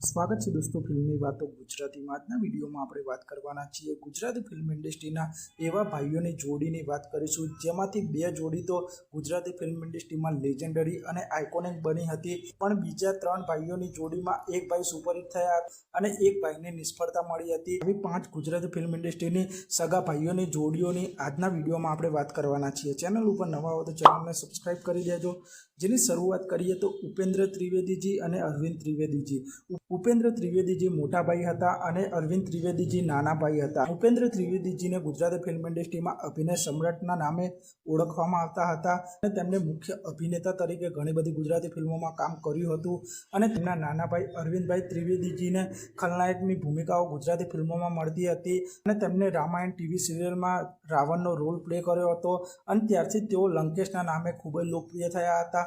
સ્વાગત છે દોસ્તો ફિલ્મની વાતો ગુજરાતીમાં આજના વિડીયોમાં આપણે વાત કરવાના છીએ ગુજરાતી ફિલ્મ ઇન્ડસ્ટ્રીના એવા ભાઈઓની જોડીની વાત કરીશું. જેમાંથી બે જોડી તો ગુજરાતી ફિલ્મ ઇન્ડસ્ટ્રીમાં લેજેન્ડરી અને આઇકોનિક બની હતી. પણ બીજા ત્રણ ભાઈઓની જોડીમાં એક ભાઈ સુપરહિટ થયા અને એક ભાઈને નિષ્ફળતા મળી હતી. આવી પાંચ ગુજરાતી ફિલ્મ ઇન્ડસ્ટ્રીની સગા ભાઈઓની જોડીઓની આજના વિડીયોમાં આપણે વાત કરવાના છીએ. ચેનલ ઉપર નવા હો તો ચેનલને સબસ્ક્રાઇબ કરી દેજો. જેની શરૂઆત કરીએ તો ઉપેન્દ્ર ત્રિવેદીજી અને અરવિંદ ત્રિવેદીજી. ઉપેન્દ્ર ત્રિવેદીજી મોટા ભાઈ હતા અને અરવિંદ ત્રિવેદીજી નાના ભાઈ હતા. ઉપેન્દ્ર ત્રિવેદીજીને ગુજરાતી ફિલ્મ ઇન્ડસ્ટ્રીમાં અભિનય સમ્રાટના નામે ઓળખવામાં આવતા હતા અને તેમણે મુખ્ય અભિનેતા તરીકે ઘણી બધી ગુજરાતી ફિલ્મોમાં કામ કર્યું હતું અને તેમના નાના ભાઈ અરવિંદભાઈ ત્રિવેદીજીને ખલનાયકની ભૂમિકાઓ ગુજરાતી ફિલ્મોમાં મળતી હતી અને તેમને રામાયણ ટીવી સિરિયલમાં રાવણનો રોલ પ્લે કર્યો હતો અને ત્યારથી તેઓ લંકેશના નામે ખૂબ જ લોકપ્રિય થયા હતા.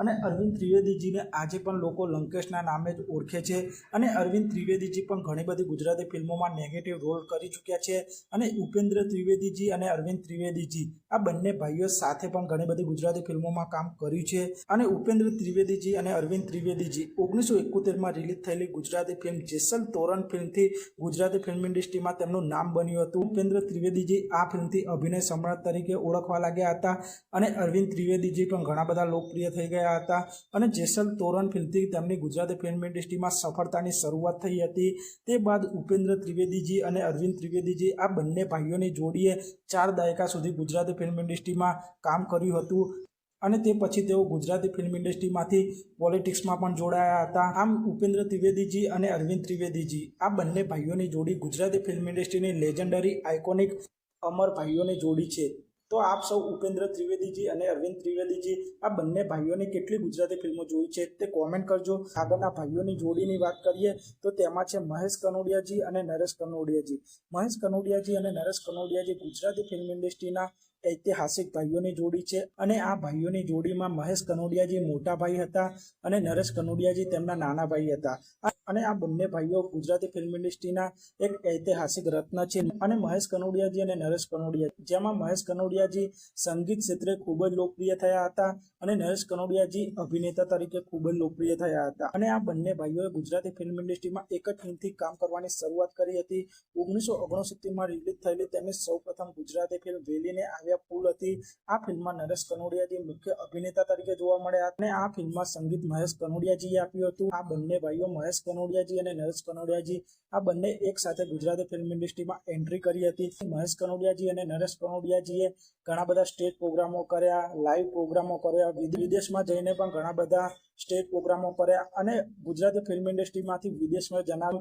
અને અરવિંદ ત્રિવેદીજીને આજે પણ લોકો લંકેશના નામે જ ઓળખે છે. અને અરવિંદ ત્રિવેદીજી પણ ઘણી બધી ગુજરાતી ફિલ્મોમાં નેગેટિવ રોલ કરી ચૂક્યા છે. અને ઉપેન્દ્ર ત્રિવેદીજી અને અરવિંદ ત્રિવેદીજી આ બંને ભાઈઓ સાથે પણ ઘણી બધી ગુજરાતી ફિલ્મોમાં કામ કર્યું છે. અને ઉપેન્દ્ર ત્રિવેદીજી અને અરવિંદ ત્રિવેદીજી ઓગણીસો એકોતેરમાં રિલીઝ થયેલી ગુજરાતી ફિલ્મ જેસલ તોરણ ફિલ્મથી ગુજરાતી ફિલ્મ ઇન્ડસ્ટ્રીમાં તેમનું નામ બન્યું હતું. ઉપેન્દ્ર ત્રિવેદીજી આ ફિલ્મથી અભિનય સમ્રાટ તરીકે ઓળખવા લાગ્યા હતા. અને અરવિંદ ત્રિવેદીજી પણ ઘણા બધા લોકપ્રિય થઈ ગયા હતા અને જેસલ તોરણ ફિલ્મથી તેમની ગુજરાતી ફિલ્મ ઇન્ડસ્ટ્રીમાં સફળતાની શરૂઆત થઈ હતી. તે બાદ ઉપેન્દ્ર ત્રિવેદીજી અને અરવિંદ ત્રિવેદીજી આ બંને ભાઈઓની જોડીએ ચાર દાયકા સુધી ગુજરાતી ફિલ્મ ઇન્ડસ્ટ્રીમાં કામ કર્યું હતું અને તે પછી તેઓ ગુજરાતી ફિલ્મ ઇન્ડસ્ટ્રીમાંથી પોલિટિક્સમાં પણ જોડાયા હતા. આમ ઉપેન્દ્ર ત્રિવેદીજી અને અરવિંદ ત્રિવેદીજી આ બંને ભાઈઓની જોડી ગુજરાતી ફિલ્મ ઇન્ડસ્ટ્રીની લેજન્ડરી, આઇકોનિક અમર ભાઈઓની જોડી છે. તો આપ સૌ ઉપેન્દ્ર ત્રિવેદીજી અને અરવિંદ ત્રિવેદીજી, આ બંને ભાઈઓની કેટલી ગુજરાતી ફિલ્મો જોઈ છે તે કોમેન્ટ કરજો. આગળના ભાઈઓની જોડીની વાત કરીએ તો તેમાં છે મહેશ કનોડિયાજી અને નરેશ કનોડિયાજી. મહેશ કનોડિયાજી અને નરેશ કનોડિયાજી ગુજરાતી ફિલ્મ ઇન્ડસ્ટ્રીના ઐતિહાસિક ભાઈઓની જોડી છે અને આ ભાઈઓની જોડીમાં મહેશ કનોડિયાજી મોટા ભાઈ હતા અને નરેશ કનોડિયાજી તેમના નાના ભાઈ હતા. અને આ બંને ભાઈઓ ગુજરાતી ફિલ્મ ઇન્ડસ્ટ્રીના એક ઐતિહાસિક રત્ન છે. અને મહેશ કનોડિયાજી અને નરેશ કનોડિયા જેમાં મહેશ કનોડિયાજી સંગીત ક્ષેત્રે ખૂબ જ લોકપ્રિય થયા હતા અને નરેશ કનોડિયાજી અભિનેતા તરીકે ખૂબ જ લોકપ્રિય થયા હતા. અને આ બંને ભાઈઓએ ગુજરાતી ફિલ્મ ઇન્ડસ્ટ્રીમાં એક જ ફિલ્મથી કામ કરવાની શરૂઆત કરી હતી. ઓગણીસો ઓગણસિત્તેરમાં રિલીઝ થયેલી તેમની સૌપ્રથમ ગુજરાતી ફિલ્મ વેલીને આવ્યા પુલ હતી. આ ફિલ્મમાં નરેશ કનોડિયાજી મુખ્ય અભિનેતા તરીકે જોવા મળ્યા અને આ ફિલ્મમાં સંગીત મહેશ કનોડિયાજીએ આપ્યું હતું. આ બંને ભાઈઓ મહેશ કનોડિયાજી અને નરેશ કનોડિયાજી, આ બંને એક સાથે ગુજરાતી ફિલ્મ ઇન્ડસ્ટ્રીમાં એન્ટ્રી કરી હતી. મહેશ કનોડિયાજી અને નરેશ કનોડિયાજીએ ઘણા બધા સ્ટેજ પ્રોગ્રામો કર્યા, લાઈવ પ્રોગ્રામો કર્યા વિદેશમાં જઈને પણ ઘણા બધા સ્ટેજ પ્રોગ્રામો કર્યા અને ગુજરાતી ફિલ્મ ઇન્ડસ્ટ્રીમાંથી વિદેશમાં જનાર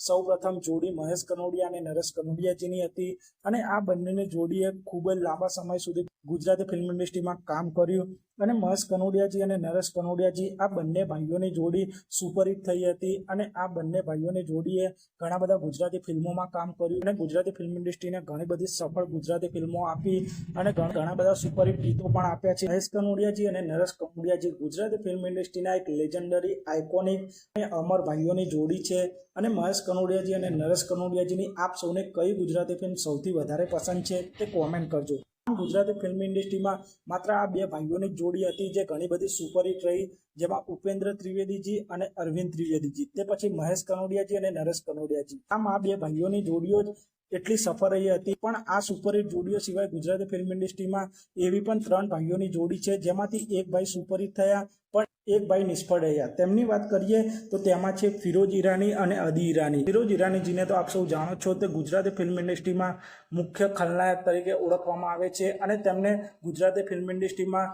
સૌ પ્રથમ જોડી મહેશ કનોડિયા અને નરેશ કનોડિયાજીની હતી અને આ બંનેની જોડીએ ખૂબ જ લાંબા સમય સુધી ગુજરાતી ફિલ્મ ઇન્ડસ્ટ્રીમાં કામ કર્યું અને મહેશ કનોડિયાજી અને નરેશ કનોડિયાજી આ બંને ભાઈઓની જોડી સુપરહિટ થઈ હતી અને આ બંને ભાઈઓની જોડીએ ઘણા બધા ગુજરાતી ફિલ્મોમાં કામ કર્યું અને ગુજરાતી ફિલ્મ ઇન્ડસ્ટ્રીને ઘણી બધી સફળ ગુજરાતી ફિલ્મો આપી અને ઘણા બધા સુપરહિટ ગીતો પણ આપ્યા છે. મહેશ કનોડિયાજી અને નરેશ કનોડિયાજી ગુજરાતી ફિલ્મ ઇન્ડસ્ટ્રીના એક લેજેન્ડરી આઇકોનિક અને અમર ભાઈઓની જોડી છે અને મહેશ કનોડિયાજી અને નરેશ કનોડિયાજીની આપ સૌને કઈ ગુજરાતી ફિલ્મ સૌથી વધારે પસંદ છે તે કોમેન્ટ કરજો. ગુજરાતી ફિલ્મ ઇન્ડસ્ટ્રીમાં માત્ર આ બે ભાઈઓની જોડી હતી, જે ઘણી બધી સુપરહિટ રહી, જેમાં ઉપેન્દ્ર ત્રિવેદીજી અને અરવિંદ ત્રિવેદીજી. તે પછી મહેશ કનોડિયાજી અને નરેશ કનોડિયાજી. આમ આ બે ભાઈઓની જોડીઓ જ એટલી સફળ રહી હતી. પણ આ સુપરહિટ જોડીઓ સિવાય ગુજરાતી ફિલ્મ ઇન્ડસ્ટ્રીમાં એવી પણ ત્રણ ભાઈઓની જોડી છે, જેમાંથી એક ભાઈ સુપરહિટ થયા, પણ એક ભાઈ નિષ્ફળ રહ્યા. તેમની વાત કરીએ તો તેમાં છે ફિરોજ ઈરાની અને અદી ઈરાની. ફિરોજ ઈરાનીજીને તો આપ સૌ જાણો છો તે ગુજરાતી ફિલ્મ ઇન્ડસ્ટ્રીમાં મુખ્ય ખલનાયક તરીકે ઓળખવામાં આવે છે અને તેમને ગુજરાતી ફિલ્મ ઇન્ડસ્ટ્રીમાં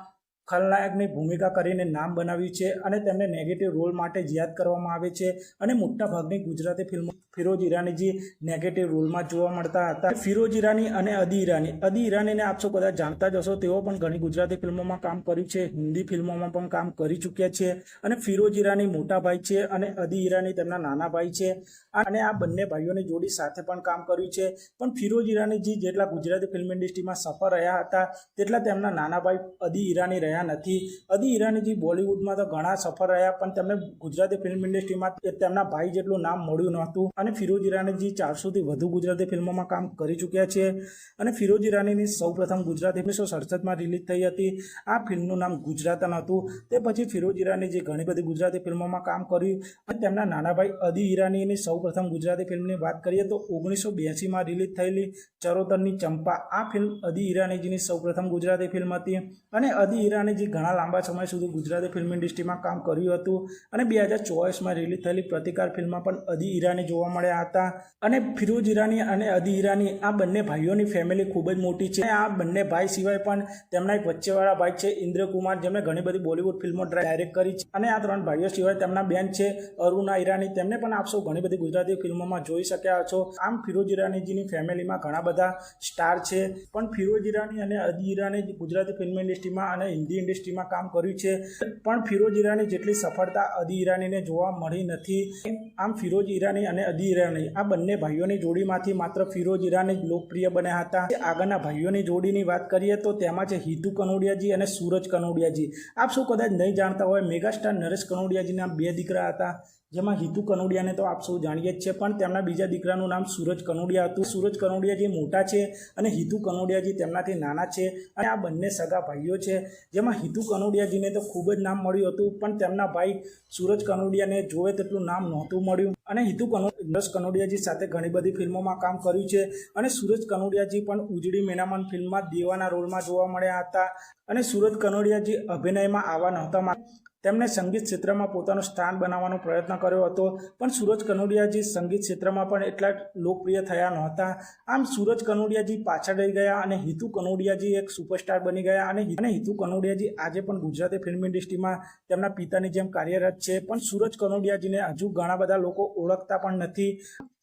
ખલનાયકની ભૂમિકા કરીને નામ બનાવ્યું છે અને તેમને નેગેટિવ રોલ માટે જ યાદ કરવામાં આવે છે. અને મોટા ભાગની ગુજરાતી ફિલ્મો ફિરોજ ઈરાનીજી નેગેટિવ રોલમાં જોવા મળતા હતા. ફિરોજ ઈરાની અને અદી ઈરાની. અદી ઈરાનીને આપ સૌ કદાચ જાણતા જ હશો, તેઓ પણ ઘણી ગુજરાતી ફિલ્મોમાં કામ કર્યું છે. હિન્દી ફિલ્મોમાં પણ કામ કરી ચૂક્યા છે. અને ફિરોજ ઈરાની મોટા ભાઈ છે અને અદી ઈરાની તેમના નાના ભાઈ છે. અને આ બંને ભાઈઓની જોડી સાથે પણ કામ કર્યું છે. પણ ફિરોજ ઈરાનીજી જેટલા ગુજરાતી ફિલ્મ ઇન્ડસ્ટ્રીમાં સફળ રહ્યા હતા, તેટલા તેમના નાના ભાઈ અદી ઈરાની રહ્યા રહ્યા નથી. અદી ઈરાનીજી બોલિવૂડમાં તો ઘણા સફળ રહ્યા, પણ તેમને ગુજરાતી ફિલ્મ ઇન્ડસ્ટ્રીમાં તેમના ભાઈ જેટલું નામ મળ્યું નહોતું. અને ફિરોજ ઈરાનીજી ચારસોથી વધુ ગુજરાતી ફિલ્મોમાં કામ કરી ચૂક્યા છે. અને ફિરોજ ઈરાનીની સૌપ્રથમ ગુજરાતી ઓગણીસો સડસઠમાં રિલીઝ થઈ હતી. આ ફિલ્મનું નામ ગુજરાતન હતું. તે પછી ફિરોજ ઈરાનીજી ઘણી બધી ગુજરાતી ફિલ્મોમાં કામ કર્યું. અને તેમના નાના ભાઈ અદી ઈરાનીની સૌપ્રથમ ગુજરાતી ફિલ્મની વાત કરીએ તો ઓગણીસો બ્યાસીમાં રિલીઝ થયેલી ચરોતરની ચંપા આ ફિલ્મ અદી ઈરાનીજીની સૌપ્રથમ ગુજરાતી ફિલ્મ હતી. અને અદી ઈરાનીજી ઘણા લાંબા સમય સુધી ગુજરાતી ફિલ્મ ઇન્ડસ્ટ્રીમાં કામ કર્યું હતું અને બે હજાર ચોવીસમાં રિલીઝ થયેલી પ્રતિકાર ફિલ્મમાં પણ અદી ઈરાની જોવા મળ્યા હતા. અને ફિરોજ ઈરાની અને અદી ઈરાની આ બંને ભાઈઓની ફેમિલી ખૂબ જ મોટી છે. આ બંને ભાઈ સિવાય પણ તેમના એક વચ્ચેવાળા ભાઈ છે, ઇન્દ્રકુમાર, જેમણે ઘણી બધી બોલિવૂડ ફિલ્મો ડાયરેક્ટ કરી છે. અને આ ત્રણ ભાઈઓ સિવાય તેમના બેન છે, અરુણા ઈરાની, તેમને પણ આપ સૌ ઘણી બધી ગુજરાતી ફિલ્મોમાં જોઈ શક્યા છો. આમ ફિરોજ ઈરાનીજીની ફેમિલીમાં ઘણા બધા સ્ટાર છે. પણ ફિરોજ ઈરાની અને અદી ઈરાની ગુજરાતી ફિલ્મ ઇન્ડસ્ટ્રીમાં અને હિન્દી ઇન્ડસ્ટ્રીમાં કામ કર્યું છે. પણ ફિરોજ ઈરાની જેટલી સફળતા અદી ઈરાનીને જોવા મળી નથી. આમ ફિરોજ ઈરાની અને અદી ઈરાની, આ બંને ભાઈઓની જોડીમાંથી માત્ર ફિરોજ ઈરાની જ લોકપ્રિય બન્યા હતા. આગળના ભાઈઓની જોડીની વાત કરીએ તો તેમાં છે હિતુ કનોડિયાજી અને સૂરજ કનોડિયાજી. આપ શું કદાચ નહીં જાણતા હોય, મેગાસ્ટાર નરેશ કનોડિયાજીના બે દીકરા હતા. જેમાં હિતુ કનોડિયાને તો આપ સૌ જાણીએ જ છે, પણ તેમના બીજા દીકરાનું નામ સૂરજ કનોડિયા હતું. સૂરજ કનોડિયાજી મોટા છે અને હિતુ કનોડિયાજી તેમનાથી નાના છે અને આ બંને સગા ભાઈઓ છે. જેમાં હિતુ કનોડિયાજીને તો ખૂબ જ નામ મળ્યું હતું, પણ તેમના ભાઈ સૂરજ કનોડિયાને જોવે તેટલું નામ નહોતું મળ્યું. અને હિતુ કનો નરેશ કનોડિયાજી સાથે ઘણી બધી ફિલ્મોમાં કામ કર્યું છે. અને સૂરજ કનોડિયાજી પણ ઉજળી મેનામન ફિલ્મમાં દેવાના રોલમાં જોવા મળ્યા હતા. અને સૂરજ કનોડિયાજી અભિનયમાં આવવા નહોતા. તેમણે સંગીત ક્ષેત્રમાં પોતાનું સ્થાન બનાવવાનો પ્રયત્ન કર્યો હતો. પણ સૂરજ કનોડિયાજી સંગીત ક્ષેત્રમાં પણ એટલા લોકપ્રિય થયા નહોતા. આમ સૂરજ કનોડિયાજી પાછળ રહી ગયા અને હિતુ કનોડિયાજી એક સુપરસ્ટાર બની ગયા અને હિતુ કનોડિયાજી આજે પણ ગુજરાતી ફિલ્મ ઇન્ડસ્ટ્રીમાં તેમના પિતાની જેમ કાર્યરત છે. પણ સૂરજ કનોડિયાજીને હજુ ઘણા બધા લોકો ઓળખતા પણ નથી.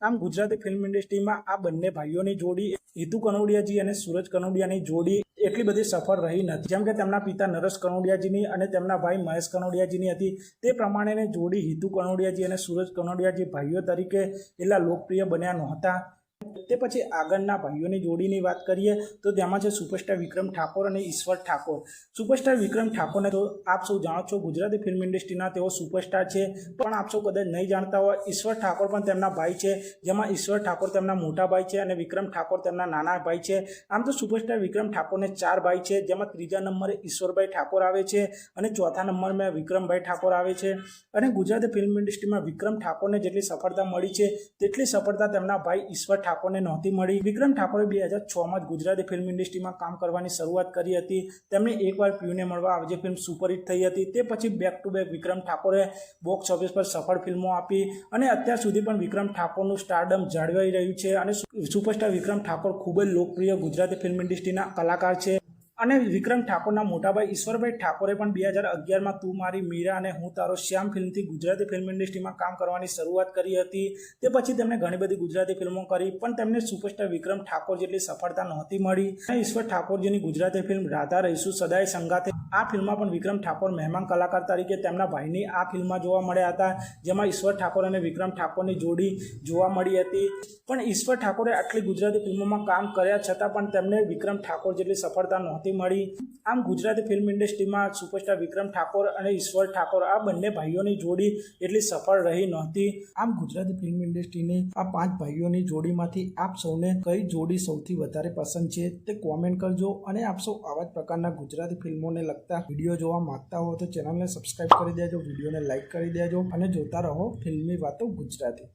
આમ ગુજરાતી ફિલ્મ ઇન્ડસ્ટ્રીમાં આ બંને ભાઈઓની જોડી હિતુ કનોડિયાજી અને સૂરજ કનોડિયાની જોડી એટલી બધી સફળ રહી નથી. જેમ કે તેમના પિતા નરેશ કનોડિયાજીની અને તેમના ભાઈ મહેશ કનોડિયાજીની હતી. તે પ્રમાણેની જોડી હિતુ કનોડિયાજી અને સુરજ કનોડિયાજી ભાઈઓ તરીકે એટલા લોકપ્રિય બન્યા નહોતા. તે પછી આગળના ભાઈઓની જોડીની વાત કરીએ તો તેમાં છે સુપરસ્ટાર વિક્રમ ઠાકોર અને ઈશ્વર ઠાકોર. સુપરસ્ટાર વિક્રમ ઠાકોરને તો આપ સૌ જાણો છો ગુજરાતી ફિલ્મ ઇન્ડસ્ટ્રીના તેઓ સુપરસ્ટાર છે. પણ આપ સૌ કદાચ નહીં જાણતા હોય, ઈશ્વર ઠાકોર પણ તેમના ભાઈ છે. જેમાં ઈશ્વર ઠાકોર તેમના મોટા ભાઈ છે અને વિક્રમ ઠાકોર તેમના નાના ભાઈ છે. આમ તો સુપરસ્ટાર વિક્રમ ઠાકોરને ચાર ભાઈ છે, જેમાં ત્રીજા નંબરે ઈશ્વરભાઈ ઠાકોર આવે છે અને ચોથા નંબરમાં વિક્રમભાઈ ઠાકોર આવે છે. અને ગુજરાતી ફિલ્મ ઇન્ડસ્ટ્રીમાં વિક્રમ ઠાકોરને જેટલી સફળતા મળી છે, તેટલી સફળતા તેમના ભાઈ ઈશ્વર ઠાકોરને નહોતી મળી. વિક્રમ ઠાકોરે બે હજાર છમાં જ ગુજરાતી ફિલ્મ ઇન્ડસ્ટ્રીમાં કામ કરવાની શરૂઆત કરી હતી. તેમણે એકવાર પ્યુને મળવા આવે જે ફિલ્મ સુપરહિટ થઈ હતી. તે પછી બેક ટુ બેક વિક્રમ ઠાકોરે બોક્સ ઓફિસ પર સફળ ફિલ્મો આપી અને અત્યાર સુધી પણ વિક્રમ ઠાકોરનું સ્ટારડમ જાળવાઈ રહ્યું છે અને સુપરસ્ટાર વિક્રમ ઠાકોર ખૂબ જ લોકપ્રિય ગુજરાતી ફિલ્મ ઇન્ડસ્ટ્રીના કલાકાર છે. અને વિક્રમ ઠાકોરના મોટાભાઈ ઈશ્વરભાઈ ઠાકોરે પણ બે હજાર અગિયારમાં તું મારી, મીરા અને હું તારો શ્યામ ફિલ્મથી ગુજરાતી ફિલ્મ ઇન્ડસ્ટ્રીમાં કામ કરવાની શરૂઆત કરી હતી. તે પછી તેમણે ઘણી બધી ગુજરાતી ફિલ્મો કરી, પણ તેમને સુપરસ્ટાર વિક્રમ ઠાકોર જેટલી સફળતા નહોતી મળી. અને ઈશ્વર ઠાકોરજીની ગુજરાતી ફિલ્મ રાધા રહીશું, સદાય સંગાથે. આ ફિલ્મમાં પણ વિક્રમ ઠાકોર મહેમાન કલાકાર તરીકે તેમના ભાઈની આ ફિલ્મમાં જોવા મળ્યા હતા, જેમાં ઈશ્વર ઠાકોર અને વિક્રમ ઠાકોરની જોડી જોવા મળી હતી. પણ ઈશ્વર ઠાકોરે આટલી ગુજરાતી ફિલ્મોમાં કામ કર્યા છતાં પણ તેમને વિક્રમ ઠાકોર જેટલી સફળતા નહોતી મળી. આમ ગુજરાતી ફિલ્મ ઇન્ડસ્ટ્રીમાં સુપરસ્ટાર વિક્રમ ઠાકોર અને ઈશ્વર ઠાકોર આ બંને ભાઈઓની જોડી એટલી સફળ રહી નહોતી. આમ ગુજરાતી ફિલ્મ ઇન્ડસ્ટ્રીની આ પાંચ ભાઈઓની જોડીમાંથી આપ સૌને કઈ જોડી સૌથી વધારે પસંદ છે તે કોમેન્ટ કરજો અને આપ સૌ આવા જ પ્રકારના ગુજરાતી ફિલ્મોને લગતા વીડિયો જોવા માંગતા હો તો ચેનલને સબસ્ક્રાઇબ કરી દેજો, વિડીયોને લાઇક કરી દેજો અને જોતા રહો ફિલ્મી વાતો ગુજરાતી.